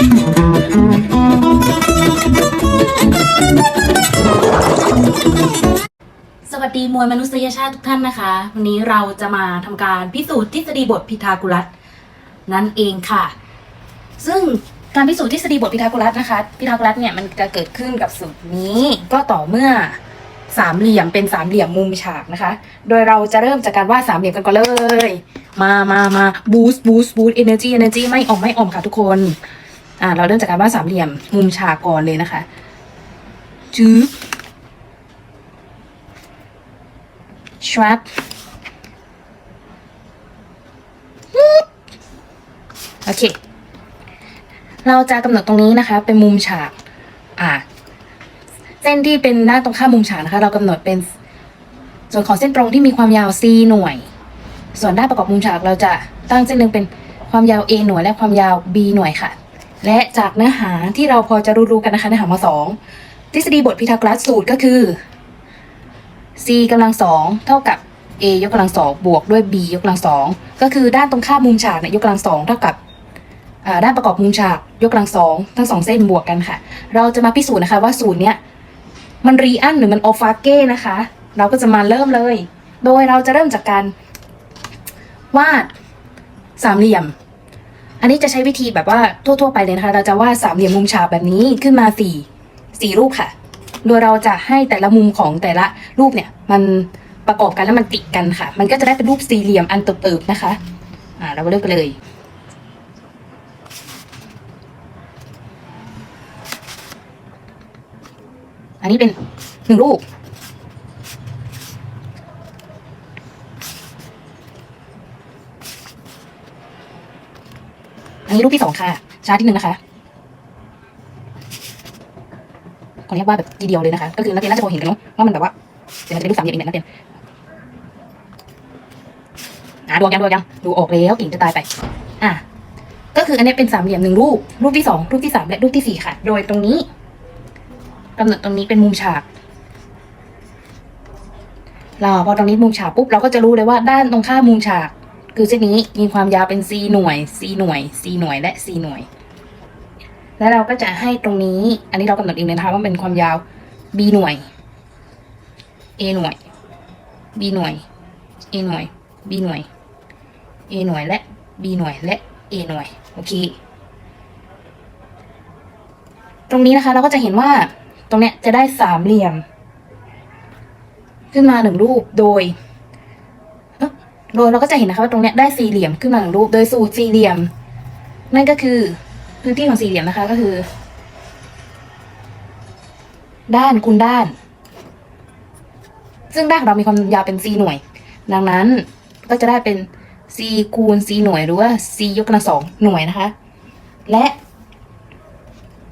สวัสดีมวลมนุษยชาติทุกท่านนะคะ วันนี้เราจะมาทำการพิสูจน์ทฤษฎีบทพีทาโกรัสนั่นเองค่ะ ซึ่งการพิสูจน์ทฤษฎีบทพีทาโกรัสนะคะพีทาโกรัสเนี่ยมันจะเกิดขึ้นกับสูตรนี้ก็ต่อเมื่อสามเหลี่ยมเป็นสามเหลี่ยมมุมฉากนะคะ โดยเราจะเริ่มจากการวาดสามเหลี่ยมกันก่อนเลย มามามาบูสต์บูสต์บูสต์เอเนจีเอเนจีไม่ออมไม่ออมค่ะทุกคน อ่าเราเริ่มจากการวาดสามเหลี่ยมมุมฉากก่อนเลยนะคะจื๊บ strap โอเค เราจะกำหนดตรงนี้นะคะ เป็นมุมฉาก อ่า เส้นที่เป็นด้านตรงข้ามมุมฉากนะคะ เรากำหนดเป็น ส่วนของเส้นตรงที่มีความยาว c หน่วย ส่วนด้านประกอบมุมฉากเราจะตั้งเส้นหนึ่งเป็นความยาว a หน่วยและความยาว b หน่วยค่ะ และจากเนื้อหาที่เราพอจะรู้ๆกันนะคะเนื้อหามาสองทฤษฎีบทพีทากรัสสูตรก็คือ c กำลังสองเท่ากับ a ยกกำลังสองบวกด้วย b ยกกำลังสองก็คือด้านตรงข้ามมุมฉากเนี่ยยกกำลังสองเท่ากับด้านประกอบมุมฉากยกกำลังสองทั้งสองเส้นบวกกันค่ะ เราจะมาพิสูจน์นะคะว่าสูตรเนี้ยมันรีอันหรือมันออฟาเก้นะคะ เราก็จะมาเริ่มเลย โดยเราจะเริ่มจากการวาดสามเหลี่ยม อันนี้จะใช้วิธีแบบว่าทั่วๆไปเลยนะคะเราจะวาดสามเหลี่ยมมุมฉากแบบนี้ขึ้นมาสี่สี่รูปค่ะ โดยเราจะให้แต่ละมุมของแต่ละรูปเนี่ย มันประกอบกันแล้วมันติดกันค่ะ มันก็จะได้เป็นรูปสี่เหลี่ยมอันเติบๆนะคะ อ่า เราเริ่มกันเลยอันนี้เป็นหนึ่งรูป อันนี้รูปที่สองค่ะ ช้าที่หนึ่งนะคะขออนุญาตวาแบบทีเดียวเลยนะคะ ก็คือนักเรียนน่าจะพอเห็นกันเนาะว่ามันแบบว่าเดี๋ยวมันจะเป็นรูปสามเหลี่ยมอีกแบบนักเรียนอะดูออกยังดูยังดูออกแล้วเก่งจะตายไป อะ ก็คืออันนี้เป็นสามเหลี่ยมหนึ่งรูป รูปที่สองรูปที่สามและรูปที่สี่ค่ะ โดยตรงนี้กำหนดตรงนี้เป็นมุมฉากเราพอตรงนี้มุมฉากปุ๊บเราก็จะรู้เลยว่าด้านตรงข้ามมุมฉาก คือเส้นนี้มีความยาวเป็น c หน่วย c หน่วย c หน่วยและ c หน่วย แล้วเราก็จะให้ตรงนี้ อันนี้เรากำหนดเองเลยนะคะว่าเป็นความยาว b หน่วย a หน่วย b หน่วย a หน่วย b หน่วย a หน่วยและ b หน่วยและ a หน่วยโอเคตรงนี้นะคะเราก็จะเห็นว่าตรงเนี้ยจะได้สามเหลี่ยม ขึ้นมาหนึ่งรูปโดย โดยเราก็จะเห็นนะคะว่าตรงเนี้ยได้สี่เหลี่ยมขึ้นมาหนึ่งรูป โดยสูตรสี่เหลี่ยม นั่นก็คือพื้นที่ของสี่เหลี่ยมนะคะก็คือ ด้านคูณด้าน ซึ่งด้านของเรามีความยาวเป็น c หน่วย ดังนั้นก็จะได้เป็น c คูณ c หน่วยหรือว่า c ยกกำลังสองหน่วยนะคะ และ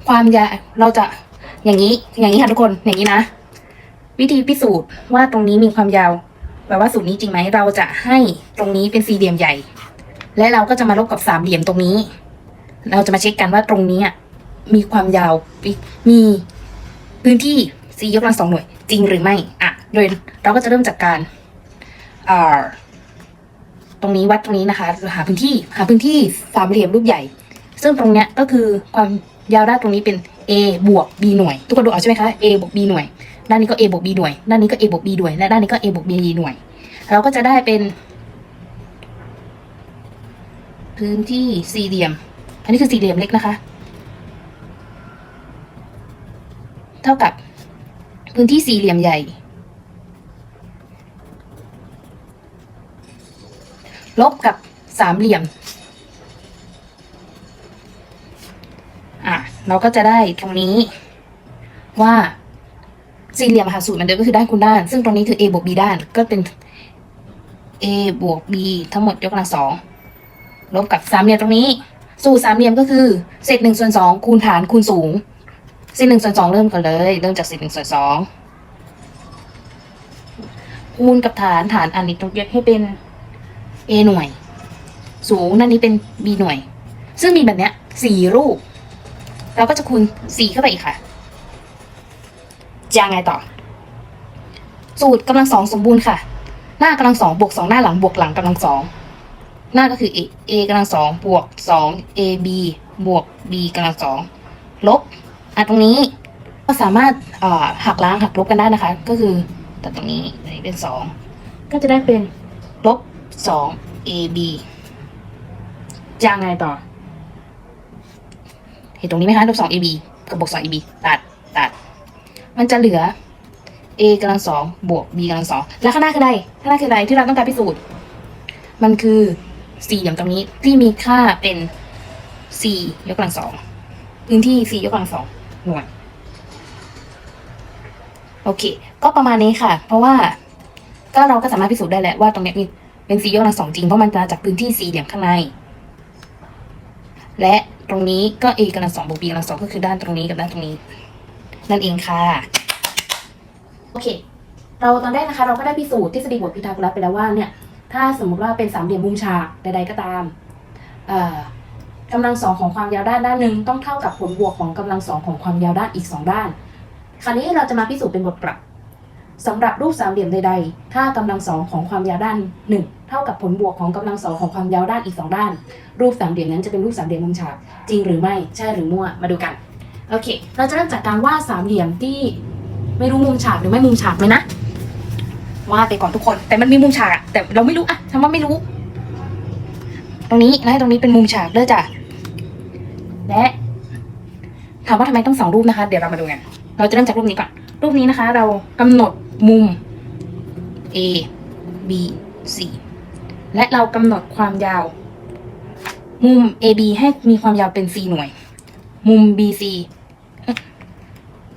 ความยาวเราจะอย่างนี้อย่างนี้ค่ะทุกคนอย่างนี้นะ วิธีพิสูจน์ว่าตรงนี้มีความยาว แบบว่าสูตรนี้จริงไหมเราจะให้ตรงนี้เป็นสี่เหลี่ยมใหญ่ และเราก็จะมาลบกับสามเหลี่ยมตรงนี้ เราจะมาเช็คกันว่าตรงนี้มีความยาวมีพื้นที่ c ยกกำลังสองหน่วย จริงหรือไม่อะโดยเราก็จะเริ่มจากการตรงนี้วัดตรงนี้นะคะ หาพื้นที่หาพื้นที่สามเหลี่ยมรูปใหญ่ ซึ่งตรงเนี้ยก็คือความยาวด้านตรงนี้เป็น a บวก b หน่วย ทุกคนดูออกใช่ไหมคะ a บวก b หน่วย ด้านนี้ก็ a บวก b หน่วย ด้านนี้ก็ a บวก b หน่วย และด้านนี้ก็ a บวก b หน่วย เราก็จะได้เป็น พื้นที่สี่เหลี่ยม อันนี้คือสี่เหลี่ยมเล็กนะคะ เท่ากับพื้นที่สี่เหลี่ยมใหญ่ ลบกับสามเหลี่ยม อะ เราก็จะได้ตรงนี้ว่า สี่เหลี่ยมหาสูตรเหมันเดิมก็คือด้านคูณด้าน ซึ่งตรงนี้คือ a บวก b ด้านก็เป็น a บวก b ทั้งหมดยกกำลังสองลบกับสามเหลี่ยมตรงนี้ สูตรสามเหลี่ยมก็คือเศษหนึ่งส่วนสองคูณฐานคูณสูงเศษหนึ่งส่วนสองเริ่มกันเลย เริ่มจากเศษหนึ่งส่วนสองคูณกับฐานฐานอันนี้ต้องยกให้เป็น a หน่วย สูงนั่นนี้เป็น b หน่วย ซึ่งมีแบบเนี้ยสี่รูป เราก็จะคูณสี่เข้าไปอีกค่ะ ยังไงต่อ สูตรกำลังสองสมบูรณ์ค่ะ หน้ากำลังสองบวกสองหน้าหลังบวกหลังกำลังสองหน้าก็คือ a a กำลังสองบวกสอง ab บวก b กำลังสองลบอะตรงนี้ก็สามารถหักล้างหักลบกันได้นะคะ ก็คือตัดตรงนี้เป็นสองก็จะได้เป็นลบสอง ab จะไงต่อ เห็นตรงนี้ไหมคะลบสอง ab กับบวกสอง ab ตัด มันจะเหลือ a กำลังสองบวก b กำลังสองแล้วข้างหน้าคืออะไรข้างหน้าคืออะไรที่เราต้องการพิสูจน์ มันคือสี่เหลี่ยมตรงนี้ที่มีค่าเป็น c ยกกำลังสองพื้นที่ c ยกกำลังสองหน่วยโอเค ก็ประมาณนี้ค่ะ เพราะว่าก็เราก็สามารถพิสูจน์ได้แหละว่าตรงนี้มีเป็น c ยกกำลังสองจริงเพราะมันมาจากพื้นที่สี่เหลี่ยมข้างใน และตรงนี้ก็ a กำลังสองบวก b กำลังสองก็คือด้านตรงนี้กับด้านตรงนี้ นั่นเองค่ะโอเค เราตอนแรกนะคะ เราก็ได้พิสูจน์ทฤษฎีบทพีทาโกรัสไปแล้วว่าเนี่ย ถ้าสมมติว่าเป็นสามเหลี่ยมมุมฉากใด ๆ ก็ตามเอ่อกำลังสองของความยาวด้านด้านหนึ่งต้องเท่ากับผลบวกของกำลังสองของความยาวด้านอีกสองด้าน คราวนี้เราจะมาพิสูจน์เป็นบทกลับสำหรับรูปสามเหลี่ยมใด ๆ ถ้ากำลังสองของความยาวด้านหนึ่งเท่ากับผลบวกของกำลังสองของความยาวด้านอีกสองด้าน รูปสามเหลี่ยมนั้นจะเป็นรูปสามเหลี่ยมมุมฉาก จริงหรือไม่ใช่หรือมั่วมาดูกัน โอเค เราจะเริ่มจากการวาดสามเหลี่ยมที่ ไม่รู้มุมฉากหรือไม่มุมฉากเลยนะวาดไปก่อนทุกคน แต่มันมีมุมฉากอะแต่เราไม่รู้อะทำว่าไม่รู้ ตรงนี้นะตรงนี้เป็นมุมฉากเด้อจ้ะและถามว่าทำไมต้องสองรูปนะคะ เดี๋ยวเรามาดูกันเราจะเริ่มจากรูปนี้ก่อน รูปนี้นะคะ เรากำหนดมุม A B C และเรากำหนดความยาว มุม AB ให้มีความยาวเป็น C หน่วย มุม BC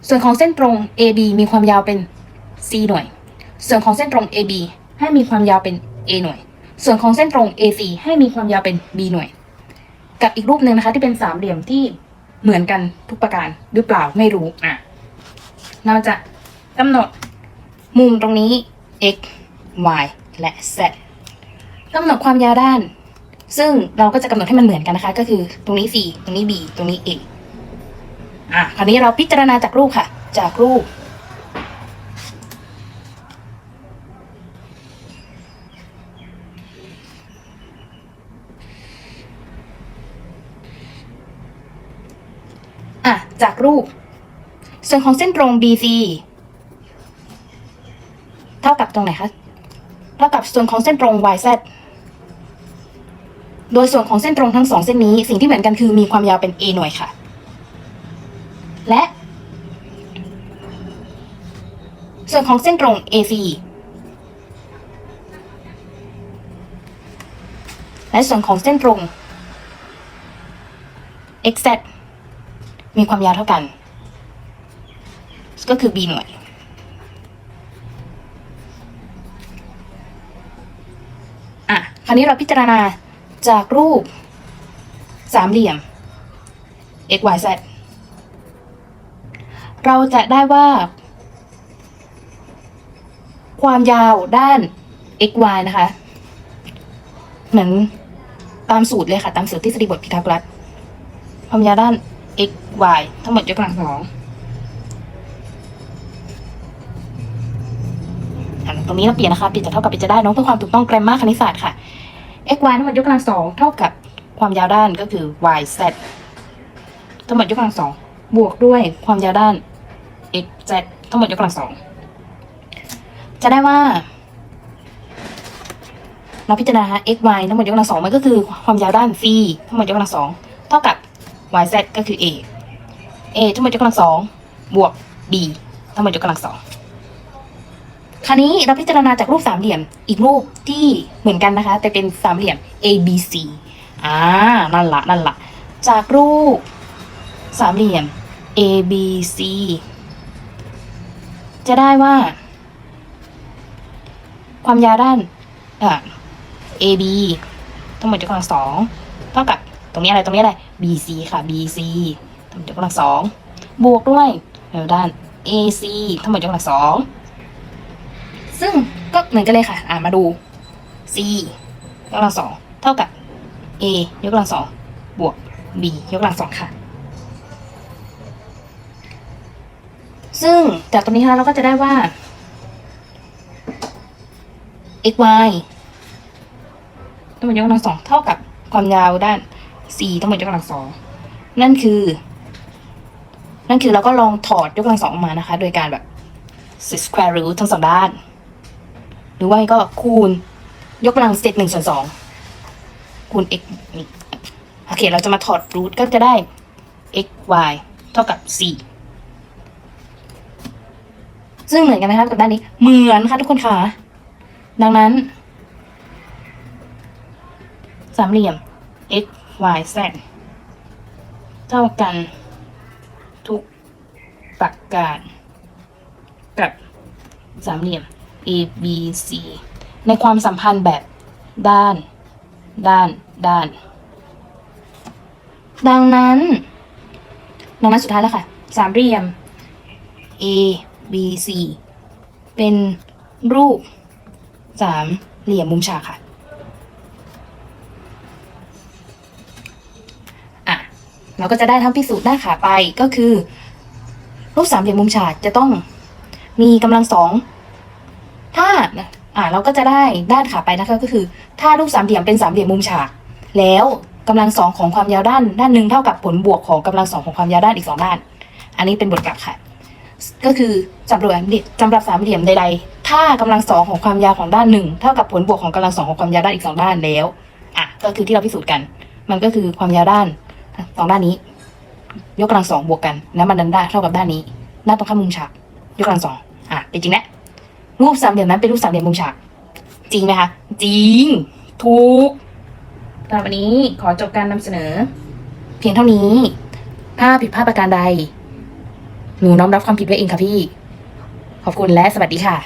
ส่วนของเส้นตรง AB มีความยาวเป็น C หน่วย ส่วนของเส้นตรง AB ให้มีความยาวเป็น A หน่วย ส่วนของเส้นตรง AC ให้มีความยาวเป็น B หน่วย กับอีกรูปหนึ่งนะคะที่เป็นสามเหลี่ยมที่เหมือนกันทุกประการหรือเปล่าไม่รู้อะเราจะกำหนดมุมตรงนี้ x y และ z กำหนดความยาวด้าน ซึ่งเราก็จะกำหนดให้มันเหมือนกันนะคะ ก็คือตรงนี้ c ตรงนี้ b ตรงนี้ a อะคราวนี้เราพิจารณาจากรูปค่ะ จากรูป อะ จากรูป ส่วนของเส้นตรง BC เท่ากับตรงไหนคะ เท่ากับส่วนของเส้นตรง YZ โดยส่วนของเส้นตรงทั้งสองเส้นนี้ สิ่งที่เหมือนกันคือมีความยาวเป็น A หน่วยค่ะ และ ส่วนของเส้นตรง AC และส่วนของเส้นตรง XZ มีความยาวเท่ากัน ก็คือ B หน่วย อะ คราวนี้เราพิจารณาจากรูปสามเหลี่ยม x y z เราจะได้ว่า ความยาวด้าน x y นะคะ เหมือนตามสูตรเลยค่ะ ตามสูตรทฤษฎีบทพีทาโกรัสความยาวด้าน x y ทั้งหมดยกกำลังสองตรงนี้เราเปลี่ยนนะคะเปลี่ยนจากเท่ากับเป็นจะได้เนอะเพื่อความถูกต้องแกรมมาคณิตศาสตร์ค่ะ x y ทั้งหมดยกกำลังสองเท่ากับความยาวด้านก็คือ y z ทั้งหมดยกกำลังสองบวกด้วยความยาวด้าน x z ทั้งหมดยกกำลังสอง จะได้ว่า เราพิจารณา x y ทั้งหมดยกกำลังสองมันก็คือความยาวด้าน c ทั้งหมดยกกำลังสองเท่ากับ y z ก็คือ a a ทั้งหมดยกกำลังสองบวก b ทั้งหมดยกกำลังสองคราวนี้เราพิจารณาจากรูปสามเหลี่ยมอีกรูปที่เหมือนกันนะคะ แต่เป็นสามเหลี่ยม a b c อ่านั่นละนั่นละจากรูปสามเหลี่ยม a b c จะได้ว่า ความยาวด้านอ่า a b ทั้งหมดยกกำลังสองเท่ากับตรงนี้อะไรตรงนี้อะไร b c ค่ะ b c ทั้งหมดยกกำลังสองบวกด้วยแล้วด้าน a c ทั้งหมดยกกำลังสองซึ่งก็เหมือนกันเลยค่ะ อ่ามาดู c ยกกำลังสองเท่ากับ a ยกกำลังสองบวก b ยกกำลังสองค่ะ ซึ่งจากตรงนี้ค่ะเราก็จะได้ว่า x y ทั้งหมดยกกำลังสองเท่ากับความยาวด้าน c ทั้งหมดยกกำลังสองนั่นคือ นั่นคือเราก็ลองถอดยกกำลังสองออกมานะคะ โดยการแบบ square root ทั้งสองด้าน หรือว่าก็คูณยกกำลังเศษหนึ่งส่วนสองคูณ x โอเค เราจะมาถอดรูทก็จะได้ x y เท่ากับ4 ซึ่งเหมือนกันนะคะกับด้านนี้ เหมือนค่ะทุกคนค่ะ ดังนั้น สามเหลี่ยม x y z เท่ากัน ทุกประการกับสามเหลี่ยม a b c ในความสัมพันธ์แบบด้าน ด้าน ด้าน ดังนั้นดังนั้นสุดท้ายแล้วค่ะ สามเหลี่ยม a b c เป็นรูปสามเหลี่ยมมุมฉากค่ะอะ เราก็จะได้ทั้งพิสูจน์ด้านขาไปก็คือ รูปสามเหลี่ยมมุมฉากจะต้องมีกำลังสองถ้าอ่าเราก็จะได้ด้านขาไปนะคะก็คือ ถ้ารูปสามเหลี่ยมเป็นสามเหลี่ยมมุมฉาก แล้วกำลังสองของความยาวด้าน ด้านหนึ่งเท่ากับผลบวกของกำลังสองของความยาวด้านอีกสองด้าน อันนี้เป็นบทกลับค่ะ ก็คือสำหรับสำรับสามเหลี่ยมใดๆ ถ้ากำลังสองของความยาวของด้านหนึ่งเท่ากับผลบวกของกำลังสองของความยาวด้านอีกสองด้านแล้วอะก็คือที่เราพิสูจน์กัน มันก็คือความยาวด้านสองด้านนี้ ยกกำลังสองบวกกันแล้วมันดันได้เท่ากับด้านนี้ด้านตรงข้ามมุมฉากยกกำลังสองอะเป็นจริงแหละรูปสามเหลี่ยมนั้นเป็นรูปสามเหลี่ยมมุมฉากจริงไหมคะจริงถูกสำหรับวันนี้ขอจบการนำเสนอ เพียงเท่านี้ ถ้าผิดพลาดประการใด หนูน้อมรับความผิดไว้เองค่ะพี่ ขอบคุณและสวัสดีค่ะ